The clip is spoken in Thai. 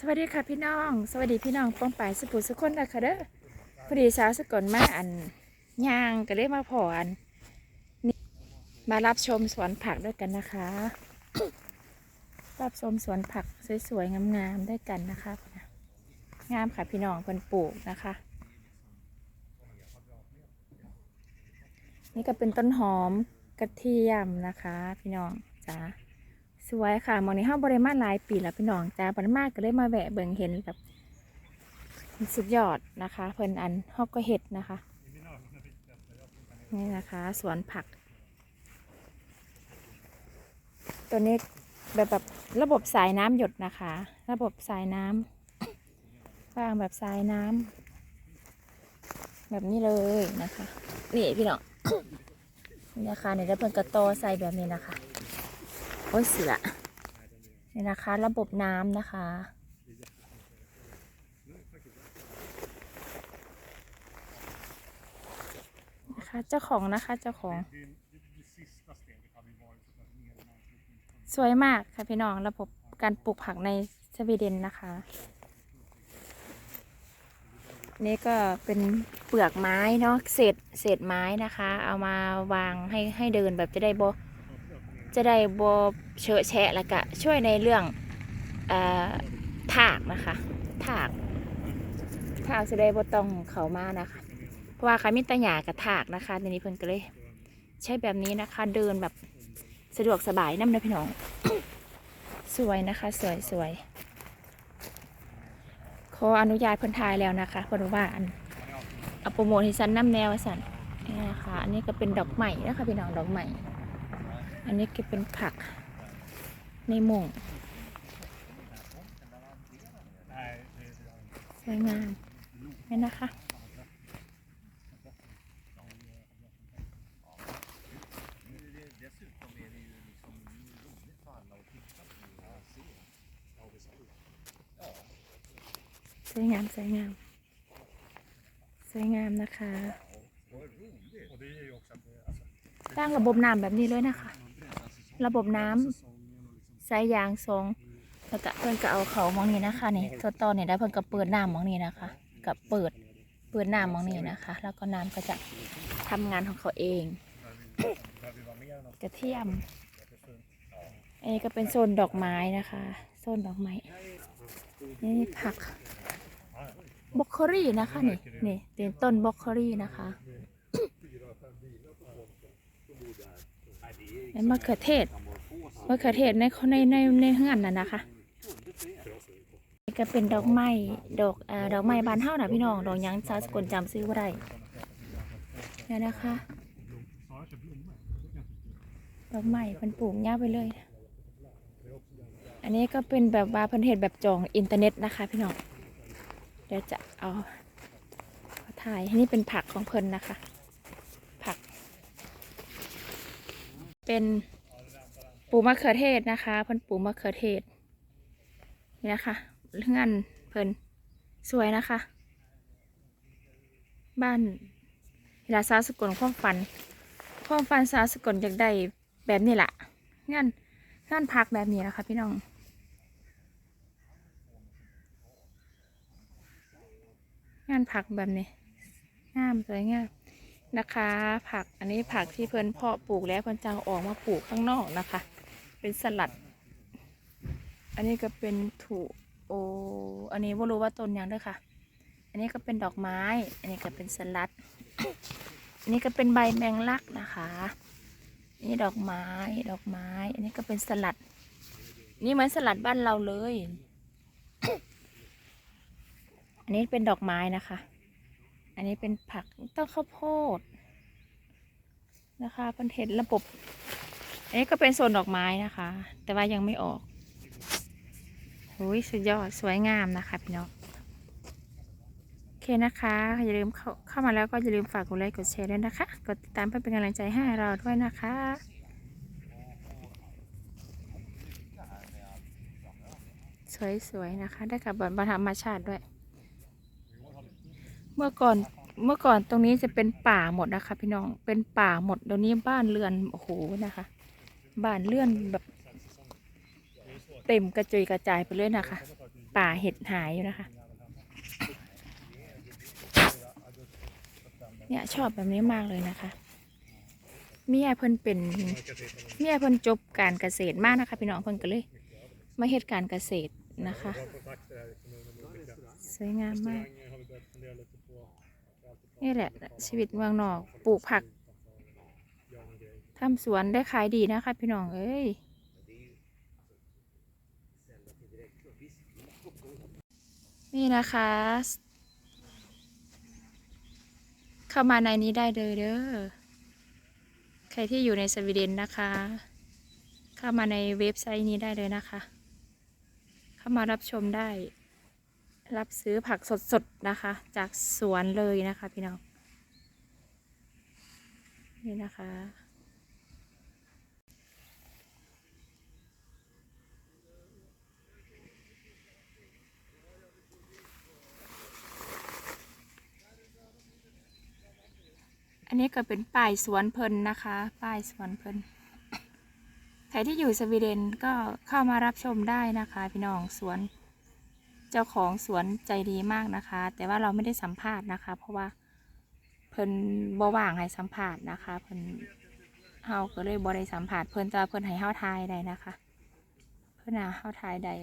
สวัสดีค่ะพี่น้อง สวัสดีพี่น้องป้องปายสุภูสุคนนะคะเด้อพอดีสาวสกลมาอันย่างก็เลยมาพออันนี่มารับชมสวนผักด้วยกันนะคะ รับชมสวนผักสวยๆงามๆด้วยกันนะคะงามค่ะพี่น้องเพิ่นปลูกนะคะ นี่ก็เป็นต้นหอมกระเทียมนะคะ พี่น้องจ้า สวยค่ะหมองนี้ห้าบริมาหลายปีแล้วพี่น้องจ้าบริมาก็เลยมาแวะเบิ่งเห็นแบบสุดยอดนะคะ เพิ่นอันฮอกก็เห็ดนะคะ นี่นะคะสวนผัก ตัวนี้แบบแบบระบบสายน้ำหยดนะคะ ระบบสายน้ำวางแบบสายน้ำแบบนี้เลยนะคะ นี่พี่น้องนี่นะคะเนี่ยแล้วเพิ่นกระโตอใส่แบบนี้นะคะ โอ้ยเสือนี่นะคะ ระบบน้ำนะคะ นะคะเจ้าของนะคะเจ้าของ สวยมากค่ะพี่น้องระบบการปลูกผักในสวีเดนนะคะ นี่ก็เป็นเปลือกไม้เนาะเศษเศษไม้นะคะ เอามาวางให้ให้เดินแบบจะได้โบ จะได้บเชอะแฉะแล้วก็ช่วยในเรื่องอถากนะคะถากถากจะได้บต้องเขามานะคะ เพราะว่าขามิตรหยากับถากนะคะทีนี้เพิ่นก็เลยใช้แบบนี้นะคะ เดินแบบสะดวกสบายน้ำนะพี่น้อง สวยนะคะ สวยสวยขออนุญาตเพิ่นทายแล้วนะคะเพราะว่าอันเอาโปรโมทให้สันน้ำแนวสันนี่นะคะอันนี้ก็เป็นดอกใหม่นะคะพี่น้องดอกใหม่ อันนี้ก็เป็นผักในหม่งสวยงามนี่นะคะ สวยงาม สวยงาม สวยงามนะคะตั้างระบบน้ำแบบนี้เลยนะคะ ระบบน้ำสายยางทรงแล้วก็เพิ่นก็เอาเขามองนี่นะคะนี่ทดต่อเนี่ยได้เพิ่นก็เปิดน้ำมองนี่นะคะกับเปิดเปิดน้ำมองนี่นะคะ แล้วก็น้ำก็จะทำงานของเขาเอง กระเทียมอันนี้ก็เป็นโซนดอกไม้นะคะโซนดอกไม้นี่ผักบล็อกโคลี่นะคะนี่นี่เป็นต้นบล็อกโคลี่นะคะ เป็นมะเขือเทศมะเขือเทศในในในในเฮือนน่ะนะคะนี่ก็เป็นดอกไม้ดอกเอ่อดอกไม้บานเฮานะพี่น้องดอกยังสาวสกุลจำซื้อบ่ได้เนี่ยนะคะดอกไม้เพิ่นปลูกยาวไปเลย อันนี้ก็เป็นแบบว่าเพิ่นเฮ็ดแบบจองอินเทอร์เน็ตนะคะ พี่น้องเดี๋ยวจะเอาถ่ายอันนี้เป็นผักของเพิ่นนะคะ ผัก เป็นปูมะเขือเทศนะคะ เพิ่นปูมะเขือเทศนี่นะคะเรื่องานเพิ่นสวยนะคะ บ้านเวลาสาสกลความฝัน ความฝันสาสกลอยากได้แบบนี้แหละงานงานพักแบบนี้นะคะ พี่น้องงานผักแบบนี้งามสวยงาม นะคะ ผักอันนี้ผักที่เพิ่นเพาะปลูกแล้วเพิ่นจะอออกมาปลูกข้างนอกนะคะ เป็นสลัด อันนี้ก็เป็นถูโออันนี้ไม่รู้ว่าต้นยังด้วยค่ะ อันนี้ก็เป็นดอกไม้ อันนี้ก็เป็นสลัด อันนี้ก็เป็นใบแมงลักนะคะนี่ดอกไม้ดอกไม้ อันนี้ก็เป็นสลัด นี่เหมือนสลัดบ้านเราเลย อันนี้เป็นดอกไม้นะคะ อันนี้เป็นผักต้นข้าวโพดนะคะเป็นเห็ดระบบ อันนี้ก็เป็นโซนดอกไม้นะคะ แต่ว่ายังไม่ออกโอ้ยสุดยอดสวยงามนะคะพี่น้องโอเคนะคะ อย่าลืมเข้าเข้ามาแล้วก็อย่าลืมฝากกดไลค์กดแชร์ด้วยนะคะ กดติดตามเพื่อเป็นกำลังใจให้เราด้วยนะคะสวยๆนะคะ ได้กับบรรธรรมชาติด้วย เมื่อก่อนเมื่อก่อนตรงนี้จะเป็นป่าหมดนะคะ พี่น้องเป็นป่าหมดเดี๋ยวนี้บ้านเรือนโอ้โหนะคะ บ้านเรือนแบบ เต็มกระจุยกระจายไปเลยนะคะ ป่าเห็ดหายอยู่นะคะ เนี่ยชอบแบบนี้มากเลยนะคะเมียเพิ่นเป็นเมียเพิ่นจบการเกษตรมากนะคะ พี่น้องเพิ่นก็เลยมาเฮ็ดการเกษตรนะคะ สวยงามมาก นี่แหละ ชีวิตเมืองนอกปลูกผักทำสวนได้ขายดีนะคะ พี่น้องเอ้ยนี่นะคะเข้ามาในนี้ได้เลยเด้อใครที่อยู่ในสวีเดนนะคะ เข้ามาในเว็บไซต์นี้ได้เลยนะคะ เข้ามารับชมได้ รับซื้อผักสดๆนะคะ จากสวนเลยนะคะพี่น้องนี่นะคะ อันนี้ก็เป็นป้ายสวนเพลินนะคะป้ายสวนเพลินใครที่อยู่สวีเดนก็เข้ามารับชมได้นะคะ พี่น้องสวน เจ้าของสวนใจดีมากนะคะ แต่ว่าเราไม่ได้สัมภาษณ์นะคะ เพราะว่าเพิ่นบ่ว่างให้สัมภาษณ์นะคะเพิ่นเฮาก็เลยบ่ได้สัมภาษณ์เพิ่นจะเพิ่นให้เฮาทายได้นะคะ เพิ่นน่ะเฮาทายได้